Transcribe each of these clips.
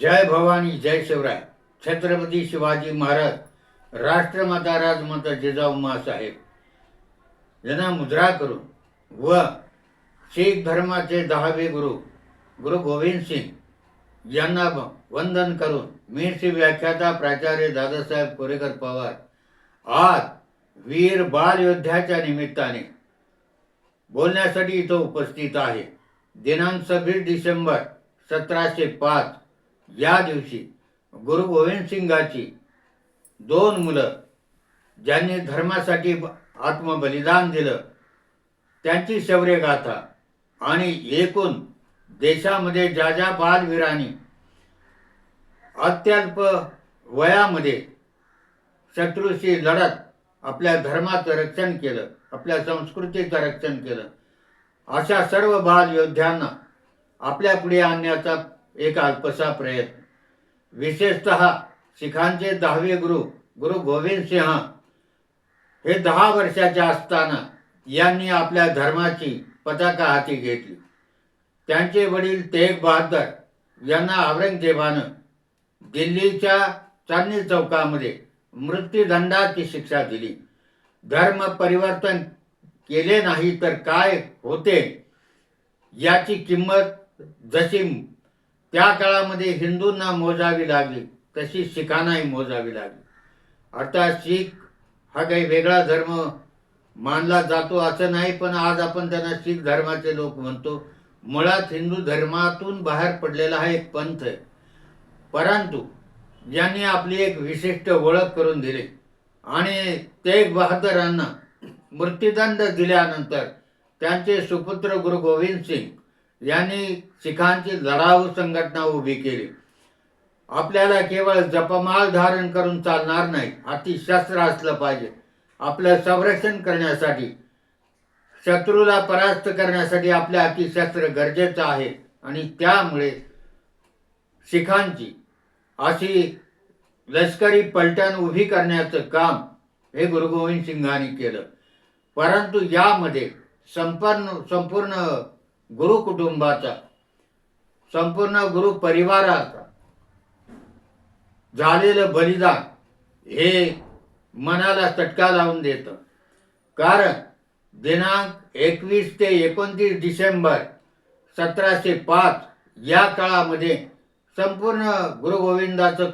जय भवानी जय शिवराय. छत्रपती शिवाजी महाराज राष्ट्रमाता राजमाता जिजाऊ साहेब यांना मुद्रा करून व शीख धर्माचे दहावे गुरु गुरु गोविंद सिंग यांना व- वंदन करून मी श्री व्याख्याता प्राचार्य दादासाहेब कोरेकर पवार आज वीर बाल योद्ध्याच्या निमित्ताने बोलण्यासाठी इथं उपस्थित आहे. दिनांक सव्वीस डिसेंबर सतराशे पाच. या दिवशी गुरु गोविंद सिंगाची दोन मुलं ज्यांनी धर्मासाठी आत्मबलिदान दिलं त्यांची शौर्यगाथा आणि एकूण देशामध्ये ज्या ज्या बालवीरांनी अत्यल्प वयामध्ये शत्रूशी लढत आपल्या धर्माचं रक्षण केलं आपल्या संस्कृतीचं रक्षण केलं अशा सर्व बाल योद्ध्यांना आपल्या पुढे आणण्याचा एक अल्पसा प्रयत्न. विशेषतः शिखांचे दहावे गुरु गुरु गोविंद सिंह हे दहा वर्षाचे असताना यांनी आपल्या धर्माची पताका हाती घेतली. त्यांचे वडील तेग बहादर यांना औरंगजेबानं दिल्लीच्या चांदणी चौकामध्ये मृत्यूदंडाची शिक्षा दिली. धर्म परिवर्तन केले नाही तर काय होते? याची किंमत जशी त्या काळामध्ये हिंदूंना मोजावी लागली तशी शिखांनाही मोजावी लागली. अर्थात शीख हा काही वेगळा धर्म मानला जातो असं नाही पण आज आपण त्यांना शीख धर्माचे लोक म्हणतो. मुळात हिंदू धर्मातून बाहेर पडलेला हा एक पंथ आहे. परंतु यांनी आपली एक विशिष्ट ओळख करून दिली आणि तेग बहादरांना मृत्यूदंड दिल्यानंतर त्यांचे सुपुत्र गुरु गोविंद सिंग यांनी शिखांची लढाऊ संघटना उभी केली. आपल्याला केवळ जपमाल धारण करून चालणार नाही हाती शस्त्र असलं पाहिजे. आपलं संरक्षण करण्यासाठी शत्रूला परास्त करण्यासाठी आपल्या हाती शस्त्र गरजेचं आहे. आणि त्यामुळे शिखांची अशी लष्करी पलटण उभी करण्याचं काम हे गुरु गोविंद सिंगांनी केलं. परंतु यामध्ये संपूर्ण संपूर्ण गुरु कुटुंबाचा संपूर्ण गुरु परिवाराचा झालेलं बलिदान हे मनाला चटका लावून देतं. कारण दिनांक एकवीस ते एकोणतीस डिसेंबर सतराशे पाच या काळामध्ये संपूर्ण गुरु गोविंदाचं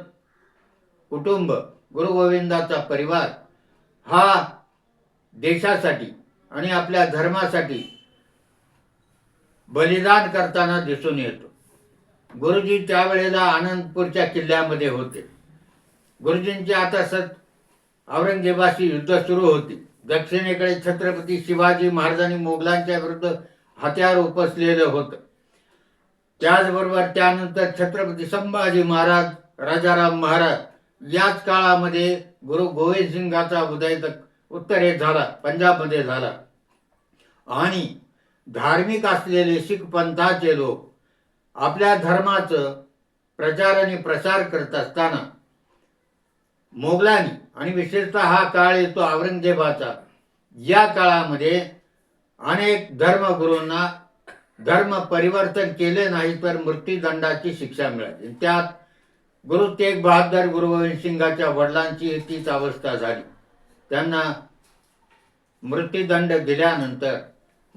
कुटुंब गुरु गोविंदाचा परिवार हा देशासाठी आणि आपल्या धर्मासाठी बलिदान करताना दिसून येतो. गुरुजी त्यावेळेला आनंदपूरच्या किल्ल्यामध्ये होते. गुरुजींची आता सत औरंगजेबाशी युद्ध सुरू होती. दक्षिणेकडे छत्रपती शिवाजी महाराजांनी मोगलांच्या विरुद्ध हत्यार उपसलेलं होतं. त्याचबरोबर त्यानंतर छत्रपती संभाजी महाराज राजाराम महाराज याच काळामध्ये गुरु गोविंद सिंगाचा उदय उत्तरेत झाला पंजाबमध्ये झाला. आणि धार्मिक असलेले शीख पंथाचे लोक आपल्या धर्माचं प्रचार आणि प्रसार करत असताना मोगलांनी आणि विशेषतः हा काळ येतो औरंगजेबाचा या काळामध्ये अनेक धर्मगुरूंना धर्म परिवर्तन केले नाही तर मृत्यूदंडाची शिक्षा मिळाली. त्यात गुरु तेग बहादर गुरु गोविंद सिंगाच्या वडिलांची तीच अवस्था झाली. त्यांना मृत्यूदंड दिल्यानंतर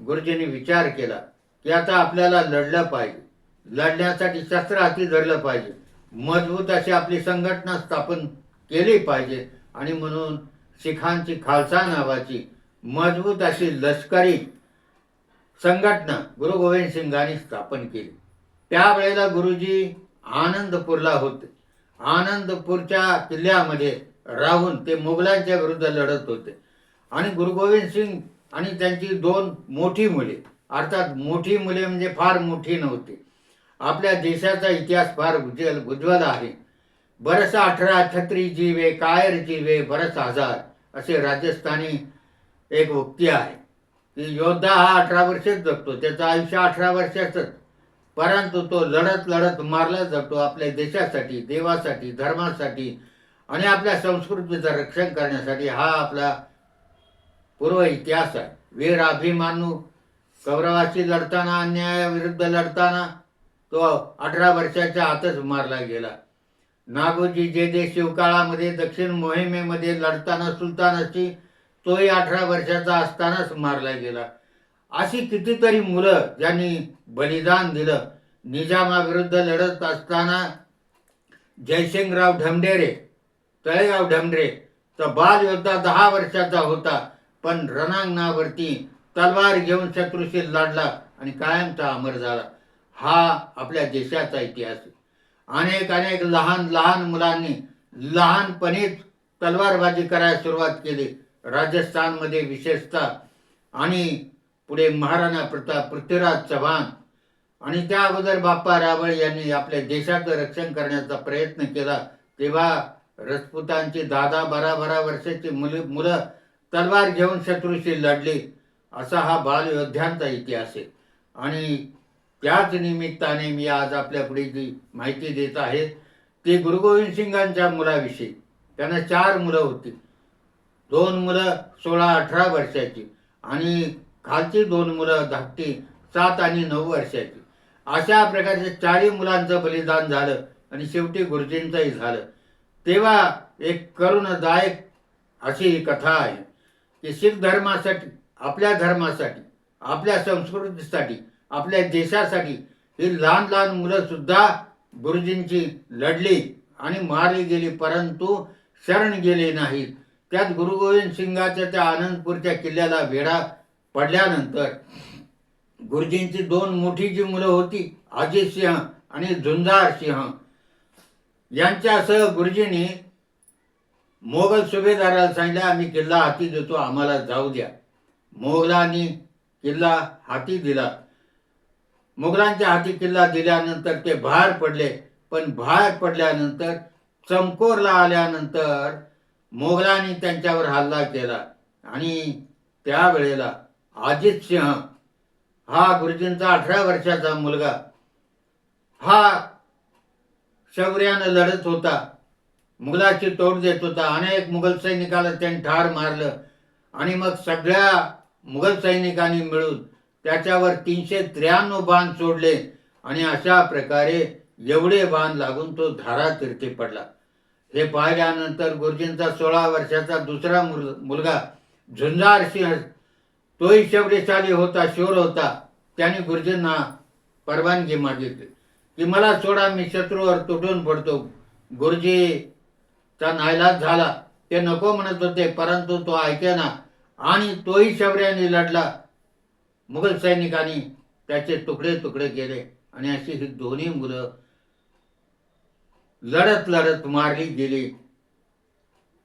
गुरुजींनी विचार केला की आता आपल्याला लढलं पाहिजे. लढण्यासाठी शस्त्र हाती धरलं पाहिजे. मजबूत अशी आपली संघटना स्थापन केली पाहिजे. आणि म्हणून शिखांची खालसा नावाची मजबूत अशी लष्करी संघटना गुरु गोविंद सिंगांनी स्थापन केली. त्यावेळेला गुरुजी आनंदपूरला होते. आनंदपूरच्या किल्ल्यामध्ये राहून ते मुघलांच्या विरुद्ध लढत होते. आणि गुरु गोविंद सिंग आणि त्यांची दोन मोठी मुले. अर्थात मोठी मुले म्हणजे फार मोठी नव्हती. आपल्या देशाचा इतिहास फार उज्ज्वल उज्ज्वल आहे. बरस अठरा छत्री जीवे कायर जीवे बरस हजार असे राजस्थानी एक उक्ती आहे. की योद्धा हा अठरा वर्षच जगतो त्याचं आयुष्य अठरा वर्षाचंच. परंतु तो लढत लढत मारला जातो आपल्या देशासाठी देवासाठी धर्मासाठी आणि आपल्या संस्कृतीचं रक्षण करण्यासाठी. हा आपला पूर्व इतिहास आहे. वीर अभिमानू कौरवाशी लढताना अन्यायाविरुद्ध लढताना तो अठरा वर्षाच्या आतच मारला गेला. नागोजी जे दे शिवकाळामध्ये दक्षिण मोहिमेमध्ये लढताना सुलतानाची तोही अठरा वर्षाचा असतानाच मारला गेला. अशी कितीतरी मुलं ज्यांनी बलिदान दिलं निजामाविरुद्ध लढत असताना जयसिंगराव ढमढेरे तळेगाव ढमढेरे तर बाल योद्धा दहा वर्षाचा होता. पण रणांगणावरती तलवार घेऊन शत्रूशी लढला आणि कायमचा अमर झाला. हा आपल्या देशाचा इतिहास अनेक अनेक लहान लहान मुलांनी लहानपणीच तलवारबाजी करायला सुरुवात केली. राजस्थानमध्ये विशेषतः आणि पुढे महाराणा प्रताप पृथ्वीराज चव्हाण आणि त्या अगोदर बाप्पा रावळ यांनी आपल्या देशाचं रक्षण करण्याचा प्रयत्न केला. तेव्हा रजपुतांची दहा दहा बारा बारा वर्षाची मुली मुलं तलवार घेऊन शत्रूशी लढली. असा हा बालयोद्ध्यांचा इतिहास आहे. आणि त्याच निमित्ताने मी आज आपल्या पुढे जी माहिती देत आहे ती गुरु गोविंद सिंगांच्या मुलाविषयी. त्यांना चार मुलं होती. दोन मुलं सोळा अठरा वर्षाची आणि खालची दोन मुलं धाकटी सात आणि नऊ वर्षाची. अशा प्रकारच्या चारही मुलांचं बलिदान झालं आणि शेवटी गुरुजींचंही झालं. तेव्हा एक करुणदायक अशी ही कथा आहे. की शीख धर्मासाठी आपल्या धर्मासाठी आपल्या संस्कृतीसाठी आपल्या देशासाठी ही लहान लहान मुलंसुद्धा गुरुजींची लढली आणि मारली गेली परंतु शरण गेले नाहीत. त्यात गुरु गोविंद सिंगाच्या त्या आनंदपूरच्या किल्ल्याला वेढा पडल्यानंतर गुरुजींची दोन मोठी जी मुलं होती अजित सिंह आणि झुंजार सिंह यांच्यासह गुरुजींनी मोगल सुभेदाराला सांगितलं आम्ही किल्ला हाती देतो आम्हाला जाऊ द्या. मोगलांनी किल्ला हाती दिला. मोगलांच्या हाती किल्ला दिल्यानंतर ते बाहेर पडले पण बाहेर पडल्यानंतर चमकोरला आल्यानंतर मोगलांनी त्यांच्यावर हल्ला केला. आणि त्यावेळेला अजित सिंह हा गुरुजींचा अठरा वर्षाचा मुलगा हा शौर्यानं लढत होता. मुघलाची तोड देत होता. अनेक मुघल सैनिकाला त्यांनी ठार मारलं. आणि मग सगळ्या मुघल सैनिकांनी मिळून त्याच्यावर तीनशे त्र्याण्णव बाण सोडले. आणि अशा प्रकारे एवढे बाण लागून तो धारा तीर्थी पडला. हे पाहिल्यानंतर गुरुजींचा सोळा वर्षाचा दुसरा मुल- मुलगा झुंजार सिंह तोही शौर्यशाली होता शूर होता. त्याने गुरुजींना परवानगी मागितली. की मला सोडा मी शत्रूवर तुटून पडतो. गुरुजी चा नायलाज झाला. ते नको म्हणत होते परंतु तो ऐकेना आणि तोही शौर्याने लढला. मुघल सैनिकांनी त्याचे तुकडे तुकडे केले. आणि अशी ही दोन्ही मुलं लढत लढत मारली गेली.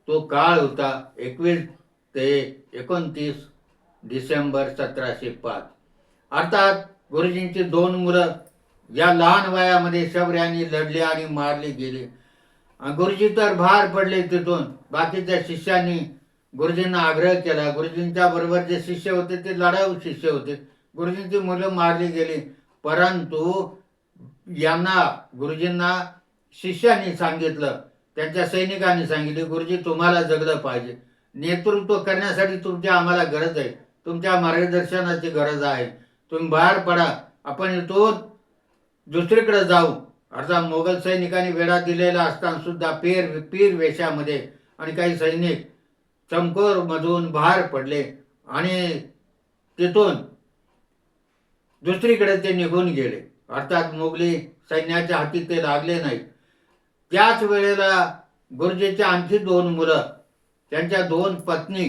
तो काळ होता एकवीस ते एकोणतीस डिसेंबर सतराशे पाच. अर्थात गुरुजींची दोन मुलं या लहान वयामध्ये शौर्याने लढली आणि मारली गेली. गुरुजी तर बाहेर पडले तिथून. बाकीच्या शिष्यांनी गुरुजींना आग्रह केला. गुरुजींच्या बरोबर जे शिष्य होते ते लढाऊ शिष्य होते. गुरुजींची मुलं मारली गेली. परंतु यांना गुरुजींना शिष्यांनी सांगितलं. त्यांच्या सैनिकांनी सांगितले गुरुजी तुम्हाला जगलं पाहिजे. नेतृत्व करण्यासाठी तुमची आम्हाला गरज आहे. तुमच्या मार्गदर्शनाची गरज आहे. तुम्ही बाहेर पडा. आपण इथून दुसरीकडे जाऊ. अर्थात मोगल सैनिकांनी वेढा दिलेला असताना सुद्धा पीर पीर वेशामध्ये आणि काही सैनिक चमकोरमधून बाहेर पडले आणि तिथून दुसरीकडे ते निघून गेले. अर्थात मोगली सैन्याच्या हाती ते लागले नाही. त्याच वेळेला गुरुजीच्या आणखी दोन मुलं त्यांच्या दोन पत्नी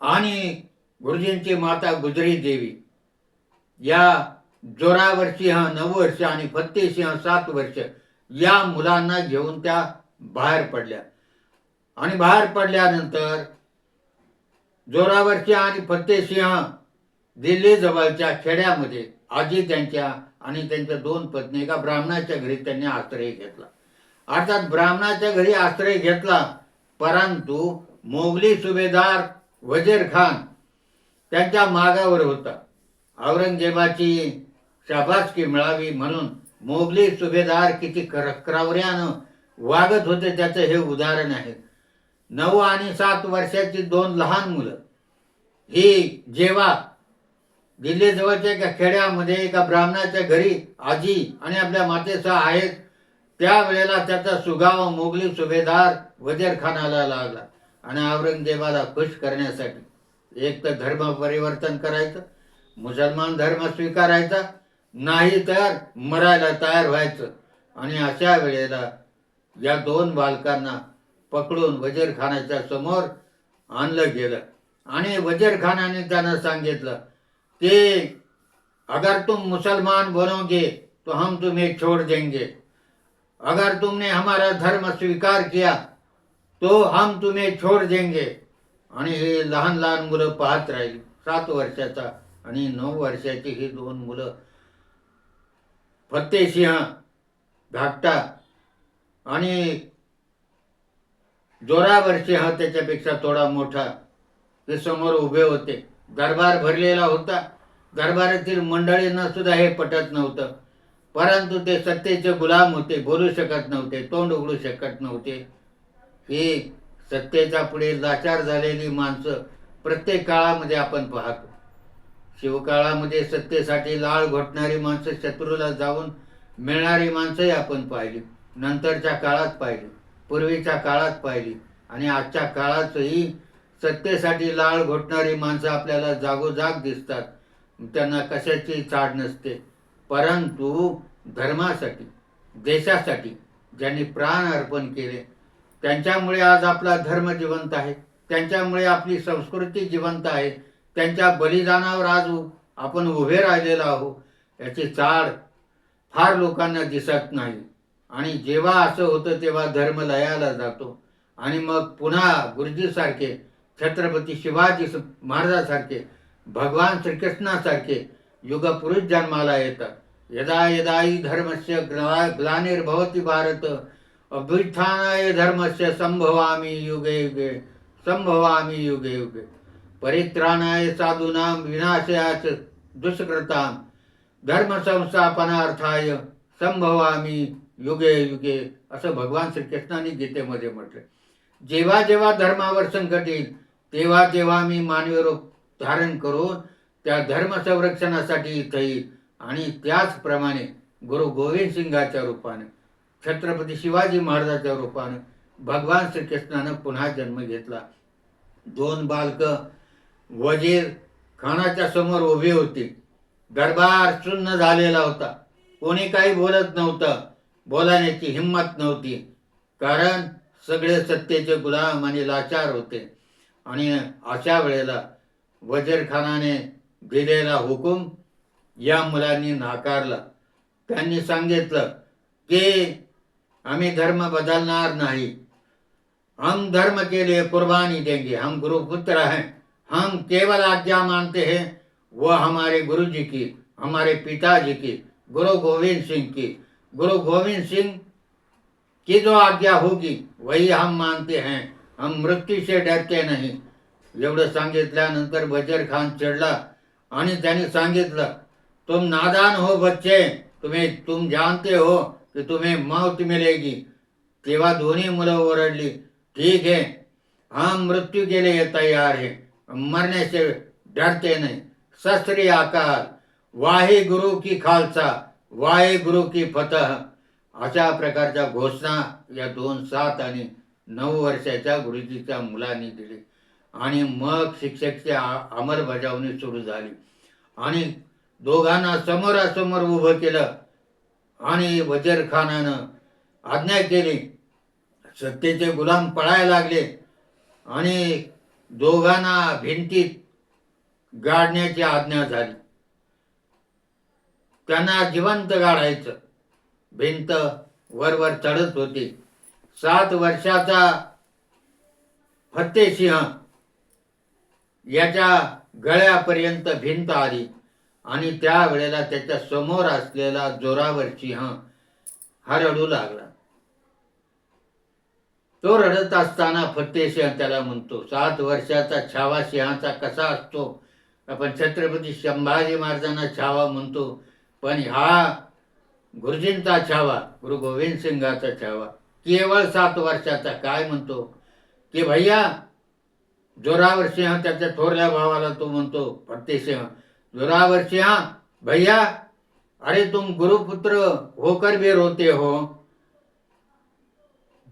आणि गुरुजींची माता गुजरी देवी या जोरावर सिंह नऊ वर्ष आणि फत्ते सिंह सात वर्ष या मुलांना घेऊन त्या बाहेर पडल्या. आणि बाहेर पडल्यानंतर जोरावरची आणि फत्तेसिंह दिल्ली जवळच्या खेड्यामध्ये आजी त्यांच्या आणि त्यांच्या दोन पत्नी एका ब्राह्मणाच्या घरी त्यांनी आश्रय घेतला. अर्थात ब्राह्मणाच्या घरी आश्रय घेतला परंतु मोगली सुभेदार वजीर खान त्यांच्या मागावर होता. औरंगजेबाची शाबासकी मिळावी म्हणून मोगली सुभेदार किती कर क्रवऱ्यानं वागत होते त्याचं हे उदाहरण आहे. नऊ आणि सात वर्षाची दोन लहान मुलं. ही जेव्हा दिल्लीजवळच्या एका खेड्यामध्ये एका ब्राह्मणाच्या घरी आजी आणि आपल्या मातेचा आहेत त्यावेळेला त्याचा सुगावा मोगली सुभेदार वजीरखानाला लागला आणि औरंगजेबाला खुश करण्यासाठी एक तर धर्म परिवर्तन करायचं मुसलमान धर्म स्वीकारायचा नाही तर मरायला तयार व्हायचं. आणि अशा वेळेला या दोन बालकांना पकडून वजीरखानाच्या समोर आणलं गेलं. आणि वजीरखानाने त्यांना सांगितलं ते अगर तुम मुसलमान बनोगे तो हम तुम्हें छोड़ देंगे. अगर तुमने हमारा धर्म स्वीकार किया तो हम तुम्हें छोड़ देंगे. आणि हे लहान लहान मुलं पाहत राहील. सात वर्षाचा आणि नऊ वर्षाची ही दोन मुलं फत्तेसिंह धाकटा आणि जोरावर सिंह त्याच्यापेक्षा थोडा मोठा. ते समोर उभे होते. दरबार भरलेला होता. दरबारातील मंडळींना सुद्धा हे पटत नव्हतं. परंतु ते सत्तेचे गुलाम होते बोलू शकत नव्हते तोंड उघडू शकत नव्हते. हे सत्तेच्या पुढे लाचार झालेली माणसं प्रत्येक काळामध्ये आपण पाहतो. शिवकाळामध्ये सत्तेसाठी लाळ घोटणारी माणसं शत्रूला जाऊन मिळणारी माणसंही आपण पाहिली. नंतरच्या काळात पाहिली. पूर्वीच्या काळात पाहिली. आणि आजच्या काळातही सत्तेसाठी लाळ घोटणारी माणसं आपल्याला जागोजाग दिसतात. त्यांना कशाची चाड नसते. परंतु धर्मासाठी देशासाठी ज्यांनी प्राण अर्पण केले त्यांच्यामुळे आज आपला धर्म जिवंत आहे. त्यांच्यामुळे आपली संस्कृती जिवंत आहे. त्यांच्या बलिदानावर आज आपण उभे राहिलेलो आहोत. याची चाळ फार लोकांना दिसत नाही. आणि जेव्हा असं होतं तेव्हा धर्म लयाला जातो. आणि मग पुन्हा गुरुजीसारखे छत्रपती शिवाजी महाराजासारखे भगवान श्रीकृष्णासारखे युगपुरुष जन्माला येतात. यदा यदा धर्मस्य ग्ला ग्लानिर्भवती भारत अभ्युत्थानाय धर्मस्य संभवामी युगे युगे संभवामी युगे युगे। परित्राणाय साधूनां विनाशयाच दुष्कृतां धर्म संस्थापनार्थाय संभवामी युगे युगे असं भगवान श्रीकृष्णाने गीतेमध्ये म्हटलं. जेव्हा जेव्हा धर्मावर संकट येईल तेव्हा तेव्हा मी मानवी रूप धारण करून त्या धर्म संरक्षणासाठी इथं येईल. आणि त्याचप्रमाणे गुरु गोविंद सिंगाच्या रूपाने छत्रपती शिवाजी महाराजाच्या रूपानं भगवान श्रीकृष्णानं पुन्हा जन्म घेतला. दोन बालक वजीर खानाच्या समोर उभी होती. दरबार शून्य झालेला होता. कोणी काही बोलत नव्हतं. बोलण्याची हिंमत नव्हती. कारण सगळे सत्तेचे गुलाम आणि लाचार होते. आणि अशा वेळेला वजीरखानाने दिलेला हुकूम या मुलांनी नाकारला. त्यांनी सांगितलं की आम्ही धर्म बदलणार नाही. हम धर्म के लिए कुर्बानी देंगे. हम गुरुपुत्र हैं. हम केवल आज्ञा मानते हैं वो हमारे गुरु जी की, हमारे पिताजी की, गुरु गोविंद सिंह की। गुरु गोविंद सिंह की जो आज्ञा होगी, वही हम मानते हैं। हम मृत्यू से डरते नहीं। एवढं सांगितल्यानंतर बजर खान चढला आणि सांगितलं तुम नादान हो बच्चे, तुम्ही, तुम जानते हो कि तुम्हें मौत मिलेगी। तेव्हा दोन्ही मुलं ओरडली, ठीक है, हम मृत्यू के लिए तैयार है। मरने से डरते नहीं. सस्त्री आकार वाहे गुरु की खालसा वाहे गुरु की फतह. अशा प्रकारच्या घोषणा या दोन सात आणि नऊ वर्षाच्या गुरुजीच्या मुलांनी दिली. आणि मग शिक्षकची आ- अंमलबजावणी सुरू झाली. आणि दोघांना समोरासमोर उभं केलं. आणि वजीरखानानं आज्ञा केली. सत्तेचे गुलाम पळायला लागले. आणि दोघांना भिंतीत गाडण्याची आज्ञा झाली. त्यांना जिवंत गाडायचं. भिंत वरवर चढत होती. सात वर्षाचा फत्तेसिंह याच्या गळ्यापर्यंत भिंत आली आणि त्यावेळेला त्याच्यासमोर असलेला जोरावर सिंह हरडू लागला. तो रडत असताना फत्तेसिंह त्याला म्हणतो सात वर्षाचा छावा सिंहाचा कसा असतो? आपण छत्रपती संभाजी महाराजांना छावा म्हणतो पण हा गुरुजींचा छावा गुरु गोविंद सिंगाचा छावा केवळ सात वर्षाचा काय म्हणतो? की भैया जोरावर सिंह त्याच्या थोरल्या भावाला तो म्हणतो फत्तेसिंह जोरावर सिंह भैया अरे तुम गुरुपुत्र होकर भी रोते हो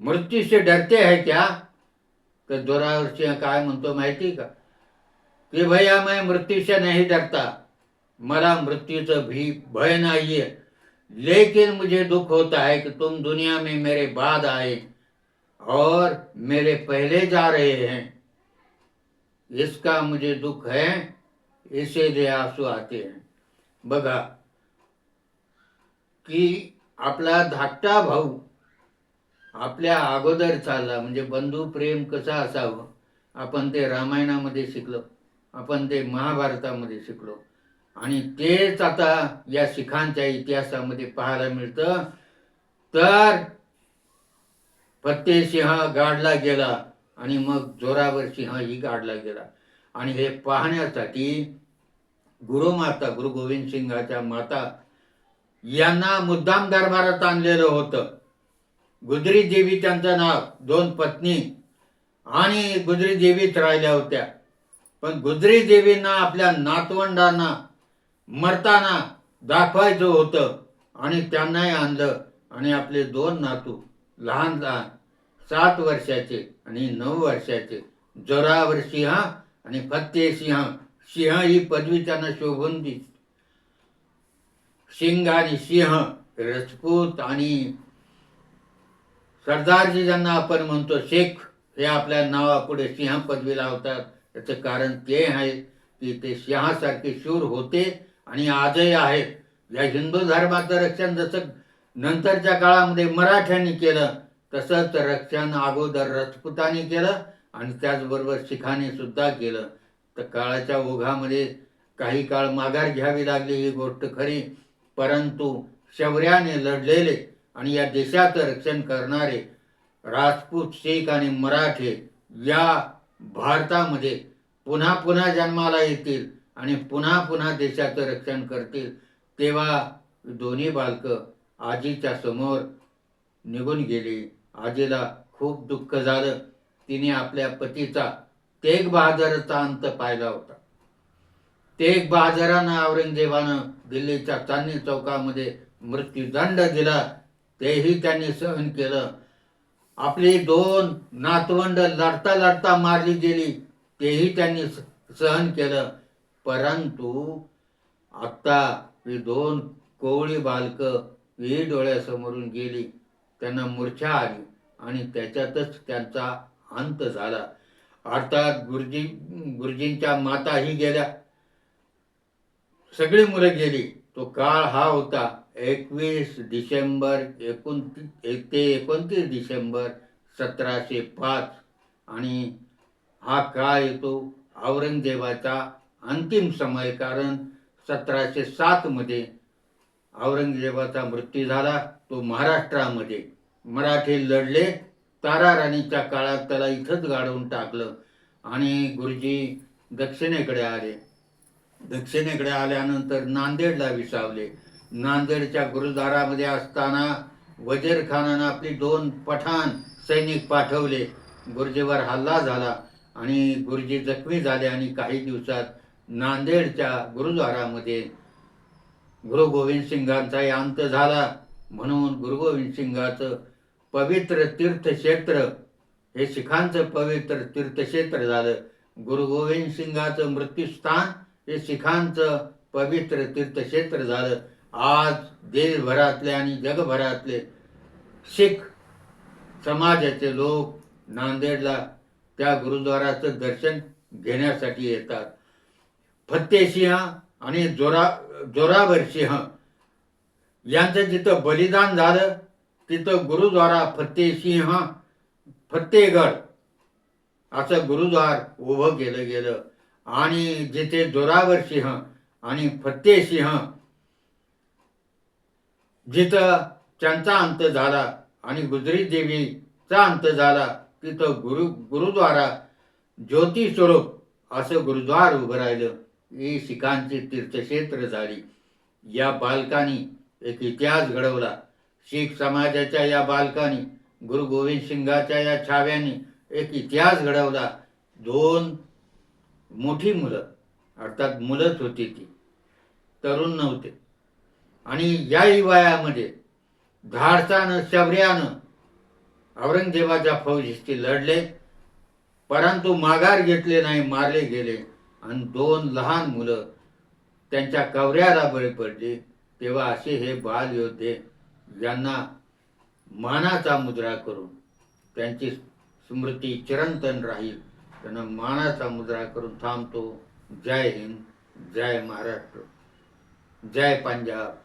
मृत्यू से डरते हैं क्या? तर जोरावर सिंह काय म्हणतो माहिती का? की भैया मैं मृत्यू से नहीं डरता। मला मृत्यूचं भी भय नाहीये लेकिन मुझे दुख होता है कि तुम दुनिया में मेरे बाद आए और मेरे पहले जा रहे हैं। इसका मुझे दुख है इसे इसीलिए आँसू आते हैं। बघा, की आपला धाकटा भाऊ आपल्या अगोदर चालला म्हणजे बंधू प्रेम कसं असावं? आपण ते रामायणामध्ये शिकलो आपण ते महाभारतामध्ये शिकलो. आणि तेच आता या शिखांच्या इतिहासामध्ये पाहायला मिळतं. तर फत्तेसिंह गाडला गेला आणि मग जोरावर सिंहही गाडला गेला. आणि हे पाहण्यासाठी गुरुमाता गुरु गोविंद सिंगाच्या माता यांना मुद्दाम दरबारात आणलेलं होतं. गुजरी देवी त्यांचं नाव दोन पत्नी आणि गुजरी देवीच राहिल्या होत्या. पण गुजरी देवींना आपल्या नातवंडांना मरताना दाखवायचं होतं आणि त्यांनाही आणलं. आणि आपले दोन नातू लहान लहान सात वर्षाचे आणि नऊ वर्षाचे जोरावर सिंह आणि फत्ते सिंह. सिंह ही पदवी त्यांना शोभून दी सिंग आणि सिंह रजपूत आणि सरदारजी ज्यांना आपण म्हणतो शेख हे आपल्या नावापुढे सिंह पदवी लावतात. याचं कारण ते आहे की ते सिंहासारखे शूर होते आणि आजही आहेत. या हिंदू धर्माचं रक्षण जसं नंतरच्या काळामध्ये मराठ्यांनी केलं तसंच रक्षण अगोदर राजपुतांनी केलं आणि त्याचबरोबर शिखाने सुद्धा केलं. तर काळाच्या ओघामध्ये काही काळ माघार घ्यावी लागली ही गोष्ट खरी परंतु शौर्याने लढलेले आणि या देशाचं रक्षण करणारे राजपूत शेख आणि मराठे या भारतामध्ये पुन्हा पुन्हा जन्माला येतील आणि पुन्हा पुन्हा देशाचं रक्षण करतील तेव्हा दोन्ही बालकं आजीच्या समोर निघून गेली. आजीला खूप दुःख झालं. तिने आपल्या पतीचा तेग बहादरचा अंत पाहिला होता. तेग बहादरानं औरंगजेबानं दिल्लीच्या चांदणी चौकामध्ये मृत्यूदंड दिला. तेही त्यांनी सहन केलं. आपली दोन नातवंड लढता लढता मारली गेली तेही त्यांनी स- सहन केलं. परंतु आत्ता ही दोन कोवळी बालकं ही डोळ्यासमोरून गेली. त्यांना मूर्छा आली आणि त्याच्यातच त्यांचा अंत झाला. अर्थात गुरुजी गुरुजींच्या माताही गेल्या. सगळी मुलं गेली. तो काळ हा होता. एकवीस डिसेंबर एक ते एकोणतीस डिसेंबर सतराशे पाच. आणि हा काळ येतो औरंगजेबाचा अंतिम समय कारण सतराशे सातमध्ये औरंगजेबाचा मृत्यू झाला. तो महाराष्ट्रामध्ये. मराठे लढले. तारा राणीच्या काळात त्याला इथंच गाडवून टाकलं. आणि गुरुजी दक्षिणेकडे आले. दक्षिणेकडे आल्यानंतर नांदेडला विसावले. नांदेडच्या गुरुद्वारामध्ये असताना वजीर खानानं आपली दोन पठाण सैनिक पाठवले. गुरुजीवर हल्ला झाला आणि गुरुजी जखमी झाले आणि काही दिवसात नांदेडच्या गुरुद्वारामध्ये गुरु गोविंद सिंगांचाही अंत झाला. म्हणून गुरु गोविंद सिंगाचं पवित्र तीर्थक्षेत्र हे शिखांचं पवित्र तीर्थक्षेत्र झालं. गुरु गोविंद सिंगाचं मृत्यूस्थान हे शिखांचं पवित्र तीर्थक्षेत्र झालं. आज देशभरातले आणि जगभरातले शीख समाजाचे लोक नांदेडला त्या गुरुद्वाराचं दर्शन घेण्यासाठी येतात. फत्तेसिंह आणि जोरा जोरावर सिंह यांचं जिथं बलिदान झालं तिथं गुरुद्वारा फत्तेसिंह फत्तेगड असं गुरुद्वार उभं केलं गेलं. आणि जिथे जोरावर सिंह आणि फत्तेसिंह जिथं त्यांचा अंत झाला आणि गुजरी देवीचा अंत झाला तिथं गुरु गुरुद्वारा ज्योती स्वरूप असं गुरुद्वार उभं राहिलं. ही शिखांची तीर्थक्षेत्र झाली. या बालकांनी एक इतिहास घडवला. शीख समाजाच्या या बालकांनी गुरु गोविंद सिंगाच्या या छाव्यांनी एक इतिहास घडवला. दोन मोठी मुलं अर्थात मुलंच होती ती. तरुण नव्हते. आणि याही वयामध्ये धाडसानं शौर्यानं औरंगजेबाच्या फौजीशी लढले. परंतु माघार घेतले नाही मारले गेले. आणि दोन लहान मुलं त्यांच्या कवऱ्याला बळी पडली. तेव्हा असे हे बाल योद्धे यांना मानाचा मुद्रा करून त्यांची स्मृती चिरंतन राहील. त्यांना मानाचा मुद्रा करून थांबतो. जय हिंद जय महाराष्ट्र जय पंजाब.